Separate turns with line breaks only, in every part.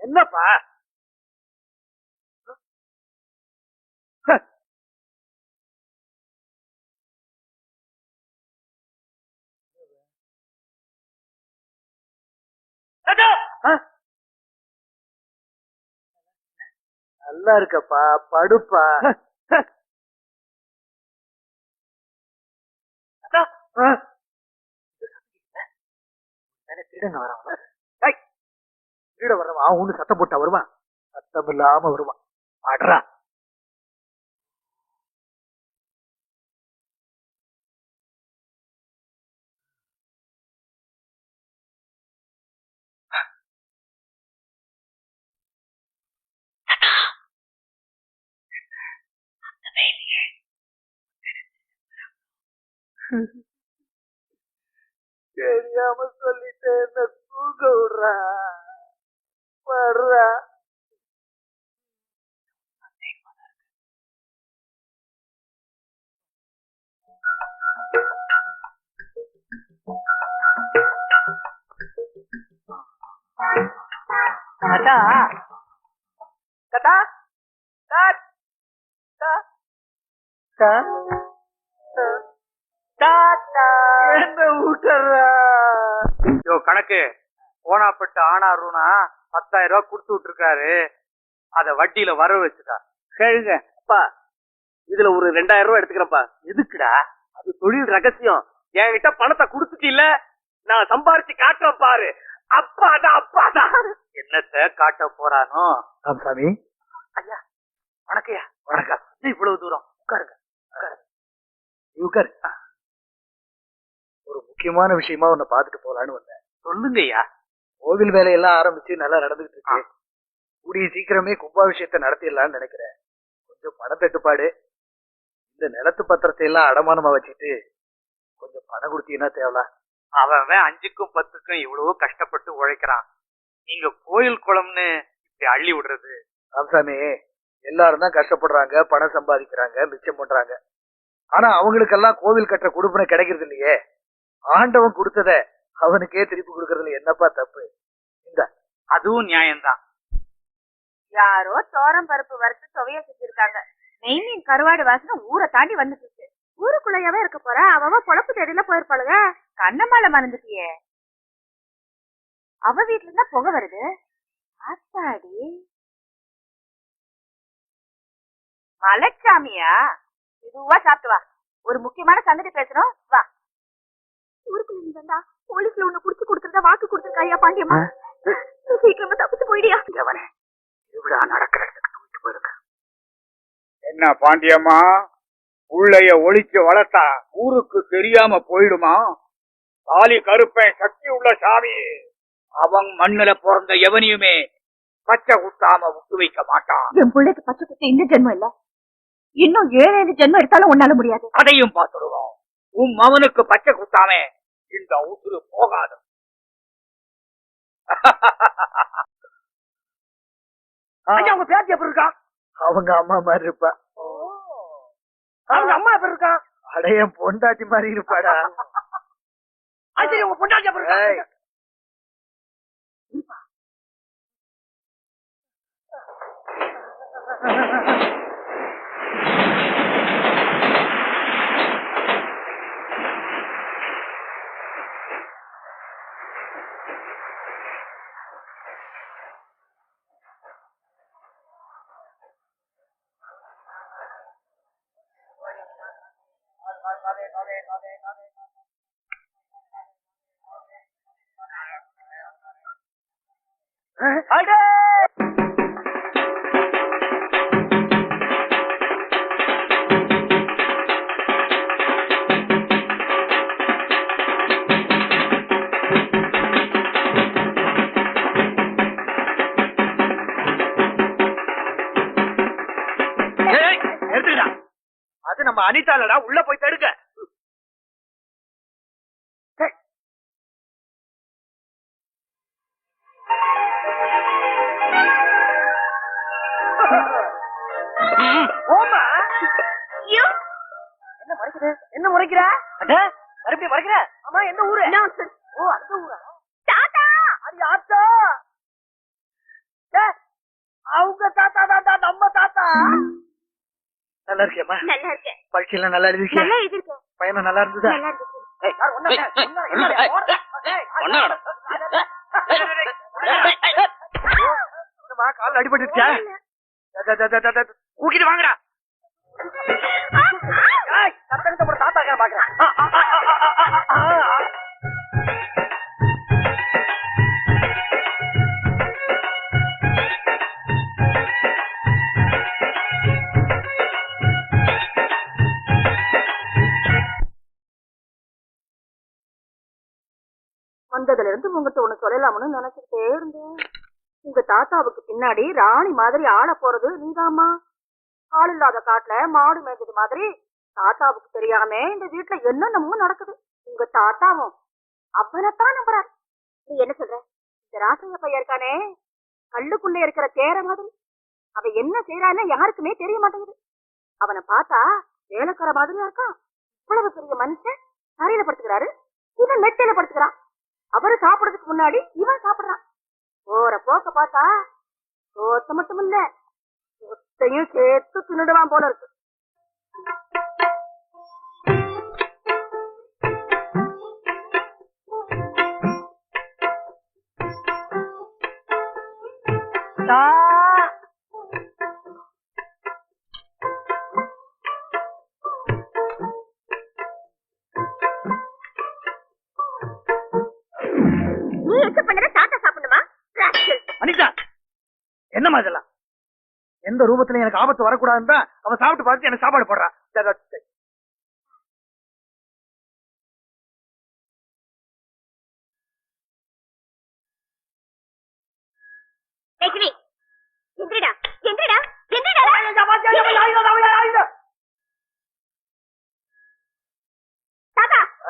என்னப்பா?
நல்லா இருக்கப்பா படுப்பா!
ஆ?
திருடங்க வரான் திருட வர்றவன் அவன். ஒண்ணு சத்தம் போட்டா வருவான். சத்தம் இல்லாம வருவான். ஆடுறா தெரியாம சொல்லிட்டேன் என்ன தூங்க விடுறா? வர்றா?
தாத்தா. தாத்தா. தாத்தா. தாத்தா கணக்கு. ஓனாப்பட்டு ஆனாருனா பத்தாயிரம் ரூபாய் கொடுத்து விட்டுருக்காரு. அத வட்டியில வர வச்சுட்டா.
கேளுங்க அப்பா இதுல ஒரு ரெண்டாயிரம் ரூபாய் எடுத்துக்கிறப்பா
எதுக்குடா?
அது தொழில் ரகசியம். என்கிட்ட பணத்தை கொடுத்துட்டில்ல? நான் சம்பாரிச்சு காட்டுறேன் பாரு. அப்பாதான் அப்பாதான்
என்னத்த காட்ட போறானோ?
ராமசாமி.
ஐயா வணக்கம்யா.
வணக்கம்.
இவ்வளவு தூரம் உட்காருங்க.
உட்காரு. ஒரு முக்கியமான விஷயமா உன்னை பாத்துட்டு போலான்னு வந்தேன்.
சொல்லுங்கய்யா.
கோவில் வேலையெல்லாம் ஆரம்பிச்சு நல்லா நடந்துகிட்டு இருக்கு. கூடிய சீக்கிரமே கும்பாபிஷேகத்தை நடத்திடலாம்னு நினைக்கிறேன். கொஞ்சம் பண தட்டுப்பாடு இந்த நிலத்து பத்திரத்தை எல்லாம் அடமானமா வச்சுட்டு கொஞ்சம் பணம் கொடுத்தீங்கன்னா
அவன் அவன் அஞ்சுக்கும் பத்துக்கும் இவ்வளவு கஷ்டப்பட்டு உழைக்கிறான். நீங்க கோயில் குளம்னு இப்படி அள்ளி விடுறது.
ராமசாமி எல்லாரும் தான் கஷ்டப்படுறாங்க பணம் சம்பாதிக்கிறாங்க மிச்சம் பண்றாங்க. ஆனா அவங்களுக்கெல்லாம் கோவில் கட்டுற கொடுப்பனை கிடைக்கிறது இல்லையே. ஆண்டவன் கொடுத்தத அவனுக்கே திருப்பி கொடுக்கறதுல என்னப்பா தப்பு? இந்த
அதுவும் நியாயம்தான்.
யாரோ சோரம் பருப்பு வறுத்து துவைய செஞ்சிருக்காங்க. நெய்மீன் கருவாடு வாசனை ஊரை தாண்டி வந்துட்டு ஊருக்குள்ளையாவே ஊருக்குள்ளயாவே இருக்க போற? அவ பொழப்பு தேடியில போயிருப்பாளுங்க கண்ணம்மால மறந்துட்டியே அவ வீட்டுல இருந்தா புகை வருது. ஆத்தாடி. மலைச்சாமியா? இதுவா சாப்பிட்டு வா. ஒரு முக்கியமான சங்கதி பேசுறோம். வா. ஊருக்குள்ள நீ வந்தா போலீஸ்ல உன்னை குடிச்சு கொடுத்துருந்தா வாக்கு கொடுத்துருக்கா ஐயா பாண்டியம்மா நீ சீக்கிரமா தப்பிச்சு போயிடியா.
திருவிழா நடக்கிற இடத்துக்கு தூக்கிட்டு போயிருக்க.
என்ன பாண்டியம்மா? உள்ளைய ஒளிச்சு வளர்த்தா ஊருக்கு தெரியாம போயிடுமா? தாலி கருப்பன் சக்தி உள்ள சாமி. அவன் மண்ணுல பிறந்த எவனையுமே பச்சை குத்தாம விட்டு வைக்க மாட்டான்.
என் பிள்ளைக்கு பச்சை குத்து இந்த ஜென்மம் இல்ல. இன்னும் ஏழு ஏழு ஜென்மம் எடுத்தாலும் உன்னால முடியாது.
அதையும் பார்த்துடுவோம். உன் மவனுக்கு பச்சை குத்தாம இந்த உசுறு போகாது.
ஐயா, உங்க பேச்சு எப்படி இருக்கா? அவங்க அம்மா மாதிரி இருப்பா. அவங்க அம்மா எப்படி இருக்கா? அடைய பொண்டாட்டி மாதிரி இருப்பாடா. உங்க பொண்டாட்டி எப்படி இருக்கா? ஏய், நம்ம அனிதாலடா உள்ள போய் தடுக்க என்ன முறைக்கிற? என்ன முறைக்கிற அட மறுபடியும் முறைக்கிற? ஆமா என்ன ஊரு? ஓ அந்த ஊரா?
தாத்தா.
அது யாத்தா அவங்க தாத்தா தாத்தா நம்ம தாத்தா. நல்லா இருக்கியம்மா?
நல்லா இருக்கேன்.
பரீட்சையெல்லாம் நல்லா எழுதிருக்கியா?
நல்லா எழுதிருக்கேன்.
பயணம் நல்லா இருந்ததா?
நல்லா இருந்துச்சு.
என்னம்மா, கால்ல அடிபட்டுருச்சா ஊக்கிட்டு வாங்கடா.
வந்ததுல இருந்து உங்ககிட்ட ஒண்ணு சொல்லலாம்னு நினைச்சுக்கிட்டே இருந்தேன். உங்க தாத்தாவுக்கு பின்னாடி ராணி மாதிரி ஆள போறது நீதாம்மா. ஆள் இல்லாத காட்டுல மாடு மேய்ஞ்சது மாதிரி தாத்தாவுக்கு தெரியாம இந்த வீட்டுல என்னென்னமோ நடக்குது. உங்க தாத்தாவும் அவனைத்தான் நம்புறாரு. நீ என்ன சொல்ற? இந்த ராசைய பையன் இருக்கானே? கல்லுக்குள்ள இருக்கிற தேர மாதிரி. அவன் என்ன செய்யறான்னு யாருக்குமே தெரிய மாட்டேங்குது. அவனை பார்த்தா வேலைக்கார மாதிரியா இருக்கான். இவ்வளவு பெரிய மனுஷன் தரையில படுத்துக்கிறாரு. இவன் மெட்டையில படுத்துக்கிறான். அவரு சாப்பிடுறதுக்கு முன்னாடி இவன் சாப்பிடுறான். போற போக்க பார்த்தா சோத்த மட்டும் இல்ல சொத்தையும் சேர்த்து தின்னுடுவான் போல இருக்கு. நீ
என்னம்மா இதெல்லாம்? எந்த ரூபத்துல எனக்கு ஆபத்து வரக்கூடாதுன்னு தான் அவன் சாப்பிட்டு பார்த்து எனக்கு சாப்பாடு போடுறான்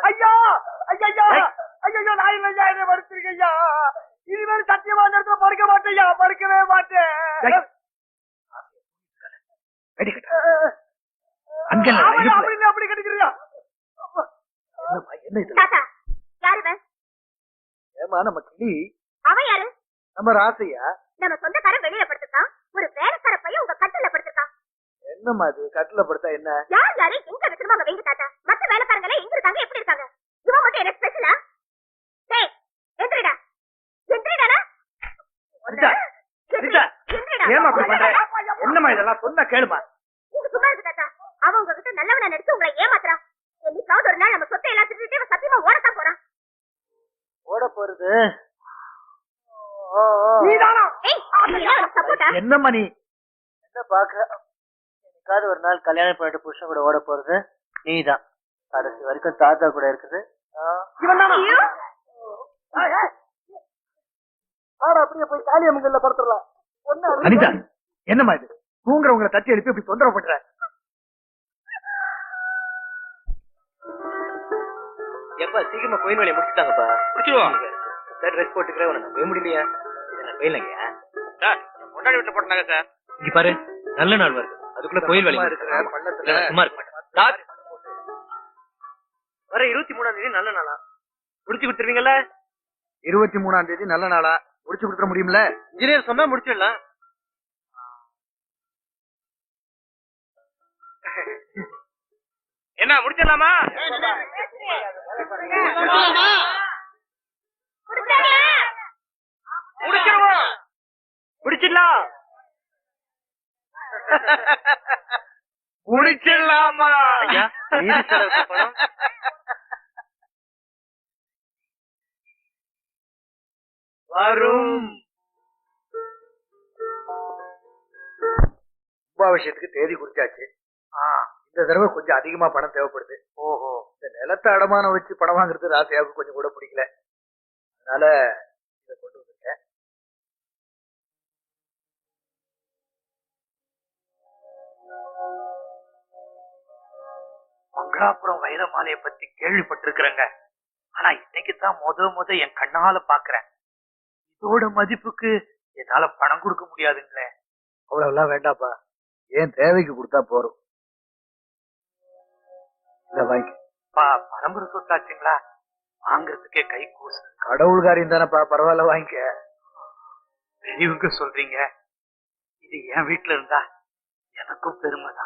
ஐயோ ஐயோ ஐயோ நாய் என்ன சத்தியமா அந்த இடத்துல படுக்க மாட்டேயா படுக்கவே மாட்டேன் அப்படின்னு அப்படி கிடைக்கிறியா என்ன இது
தாத்தா யாரு இவன்
ஏமா நம்ம கிளி
அவன் யாரு
நம்ம ராசையா?
நம்ம சொந்தக்காரன் வெளியில படுத்திருக்கான். ஒரு வேலைக்கார பையன் உங்க கட்டில படுத்திருக்கான்.
என்னம்மா அது? கட்டில படுத்தா என்ன?
யார் யாரு எங்க வைக்கணுமோ அங்க வைங்க தாத்தா. மத்த வேலைக்காரங்க எங்க இருக்காங்க எப்படி இருக்காங்க? இவன் மட்டும் எனக்கு ஸ்பெஷலா டேய் எந்திரிடா. எந்திரிடாடா
ஏம்மா அப்படி பண்ற? என்னம்மா இதெல்லாம் சொன்னா கேளுமா?
நீங்க சும்மா இருக்கு தாத்தா. அவன் உங்ககிட்ட நல்லவனா நடிச்சு உங்களை ஏமாத்துறான். என்னைக்காவது ஒரு நாள் நம்ம சொத்தை எல்லாம் திருட்டு சத்தியமா ஓடத்தான் போறான்.
ஓட போறது? என்னம்மா நீ
என்ன பாக்க என்னைக்காவது ஒரு நாள் கல்யாணம் பண்ணிட்டு புருஷன் கூட ஓட போறது நீதான். கடைசி வரைக்கும் தாத்தா கூட இருக்குது.
அப்படியே போய் காளியம்மங்கல்ல படுத்துடலாம். அனிதா என்னம்மா இது? தூங்குறவங்களை தட்டி எழுப்பி இப்படி தொந்தரவு பண்ற?
எப்ப சீக்கிரமா கோயில் வேலையை முடிச்சுட்டாங்கப்பா.
முடிச்சிருவோம்.
ட்ரெஸ் போட்டுக்கிறேன் உனக்கு. முடியலையா போயிடலைங்க
சார் கொண்டாடி வீட்டுல போட்டாங்க சார்.
இங்க பாரு நல்ல நாள் வருது. அதுக்குள்ள கோயில் வேலை
சும்மா
இருக்க மாட்டேன். சார், வர இருபத்தி மூணாம் தேதி நல்ல நாளா? முடிச்சு கொடுத்துருவீங்கல்ல?
இருபத்தி மூணாம் தேதி நல்ல நாளா? முடிச்சு கொடுத்துட முடியும்ல?
இன்ஜினியர் சொன்னா முடிச்சிடலாம்.
என்ன முடிச்சிடலாமா?
செலவுக்கு பணம்?
வரும்.
கும்பாபிஷேகத்துக்கு தேதி குறிச்சாச்சு. இந்த தடவை கொஞ்சம் அதிகமா பணம் தேவைப்படுது. ஓஹோ. இந்த நிலத்தை அடமானம் வச்சு பணம் வாங்குறது ராசையாவுக்கு கொஞ்சம் கூட பிடிக்கல. அதனால
மங்களாபுரம் வைரமாலையை பத்தி கேள்விப்பட்டிருக்கிறேங்க. ஆனா இன்னைக்கு தான் முத முத என் கண்ணால பாக்குறேன். இதோட மதிப்புக்கு என்னால பணம் கொடுக்க முடியாதுங்களே.
அவ்வளவுலாம் வேண்டாப்பா. ஏன் தேவைக்கு கொடுத்தா போறோம்
பரம்பரை சொத்தாச்சுங்களா? வாங்குறதுக்கே கை கூசு.
கடவுள்காரியம் தானப்பா தானேப்பா பரவாயில்ல வாங்கிக்க.
பெரியவங்க சொல்றீங்க. இது என் வீட்டுல இருந்தா எனக்கும் பெருமைதான்.